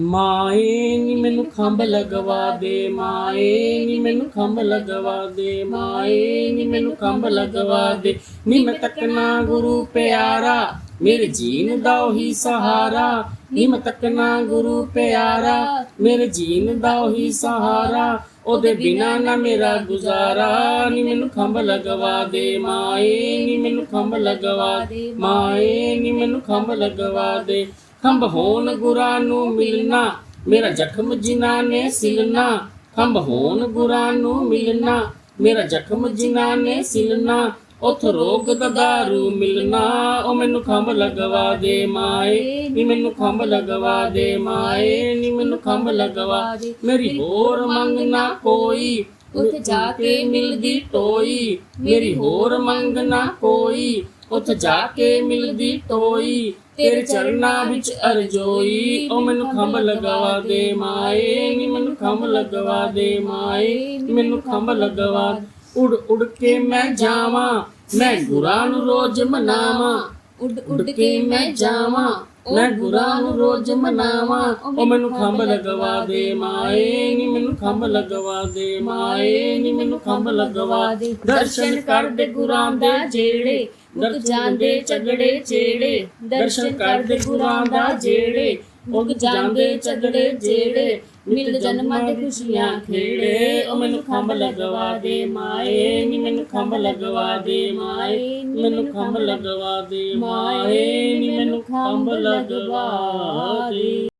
ਮਾਏ ਨੀ ਮੈਨੂੰ ਖੰਭ ਲਗਵਾ ਦੇ, ਮਾਏ ਨੀ ਮੈਨੂੰ ਖੰਭ ਲਗਵਾ ਦੇ, ਮਾਏ ਨੀ ਮੈਨੂੰ ਖੰਭ ਲਗਵਾ ਦੇ। ਨੀ ਮੈਂ ਤੱਕਣਾ ਗੁਰੂ ਪਿਆਰਾ, ਮੇਰੇ ਜੀਨ ਦਾ ਉਹੀ ਸਹਾਰਾ। ਨੀ ਮੈਂ ਤੱਕਣਾ ਗੁਰੂ ਪਿਆਰਾ, ਮੇਰੇ ਜੀਨ ਦਾ ਉਹੀ ਸਹਾਰਾ। ਉਹਦੇ ਬਿਨਾ ਨਾ ਮੇਰਾ ਗੁਜ਼ਾਰਾ, ਨੀ ਮੈਨੂੰ ਖੰਭ ਲਗਵਾ ਦੇ, ਮਾਏ ਨੀ ਮੈਨੂੰ ਖੰਭ ਲਗਵਾ ਦੇ ਮਾਏ ਨੀ ਮੈਨੂੰ ਖੰਭ ਲਗਵਾ ਦੇ। ਖੰਭ ਹੋਣ ਗੁਰਾਂ ਨੂੰ ਮਿਲਣਾ, ਮੇਰਾ ਜ਼ਖਮ ਜਿਨ੍ਹਾਂ ਨੇ ਸਿਲਣਾ, ਖੰਭ ਹੋਣ ਗੁਰਾਂ ਨੂੰ ਮਿਲਣਾ, ਮੇਰਾ ਜ਼ਖਮ ਜਿਨ੍ਹਾਂ ਨੇ ਸਿਲਣਾ, ਉਥ ਰੋਗ ਦਾ ਦਾਰੂ ਮਿਲਣਾ, ਉਹ ਮੈਨੂੰ ਖੰਭ ਲਗਵਾ ਦੇ ਮਾਏ, ਨੀ ਮੈਨੂੰ ਖੰਭ ਲਗਵਾ ਦੇ ਮਾਏ, ਨੀ ਮੈਨੂੰ ਖੰਭ ਲਗਵਾ ਦੇ ਮੇਰੀ ਹੋਰ ਮੰਗ ਨਾ ਕੋਈ ਉੱਥੇ ਜਾ ਕੇ ਮਿਲਦੀ ਟੋਈ। ਮੇਰੀ ਹੋਰ ਮੰਗ ਨਾ ਕੋਈ। ਉੱਥੇ ਜਾ ਕੇ ਮਿਲਦੀ ਟੋਈ। ਤੇਰੇ ਚਰਨਾਂ ਵਿੱਚ ਅਰਜੋਈ। ਉਹ ਮੈਨੂੰ ਖੰਭ ਲਗਵਾ ਦੇ ਮਾਏ। ਨੀ ਮੈਨੂੰ ਖੰਭ ਲਗਵਾ ਦੇ ਮਾਏ। ਮੈਨੂੰ ਖੰਭ ਲਗਵਾ। ਉੜ ਉੜ ਕੇ ਮੈਂ ਜਾਵਾਂ। ਮੈਂ ਗੁਰਾਂ ਨੂੰ ਰੋਜ਼ ਮਨਾਵਾਂ। ਉੱਡ ਉੱਡ ਕੇ ਮੈਂ ਜਾਵਾਂ। ਮੈਂ ਗੁਰਾਂ ਨੂੰ ਰੋਜ਼ ਮਨਾਵਾਂ। ਉਹ ਮੈਨੂੰ ਖੰਭ ਲਗਵਾ ਦੇ ਮਾਏ, ਨੀ ਮੈਨੂੰ ਖੰਭ ਲਗਵਾ ਦੇ ਮਾਏ, ਨੀ ਮੈਨੂੰ ਖੰਭ ਲਗਵਾ ਦੇ। ਦਰਸ਼ਨ ਕਰਦੇ ਗੁਰਾਂ ਦੇ ਜਿਹੜੇ ਮੁੱਕ ਜਾਂਦੇ ਝਗੜੇ ਜਿਹੜੇ ਦਰਸ਼ਨ ਕਰਦੇ ਗੁਰਾਂ ਦਾ ਜਿਹੜੇ ਮੁੱਕ ਜਾਂਦੇ ਝਗੜੇ ਜਿਹੜੇ ਮਿਲ ਜਨਮਾਂ ਦੇ ਖੁਸ਼ੀਆਂ ਖੇੜੇ, ਉਹ ਮੈਨੂੰ ਖੰਭ ਲਗਵਾ ਦੇ ਮਾਏ, ਨੀ ਮੈਨੂੰ ਖੰਭ ਲਗਵਾ ਦੇ ਮਾਏ ਮੈਨੂੰ ਖੰਭ ਲਗਵਾ ਦੇ ਮਾਏ। ਨੀ ਮੈਨੂੰ ਖੰਭ ਲਗਵਾ ਦੇ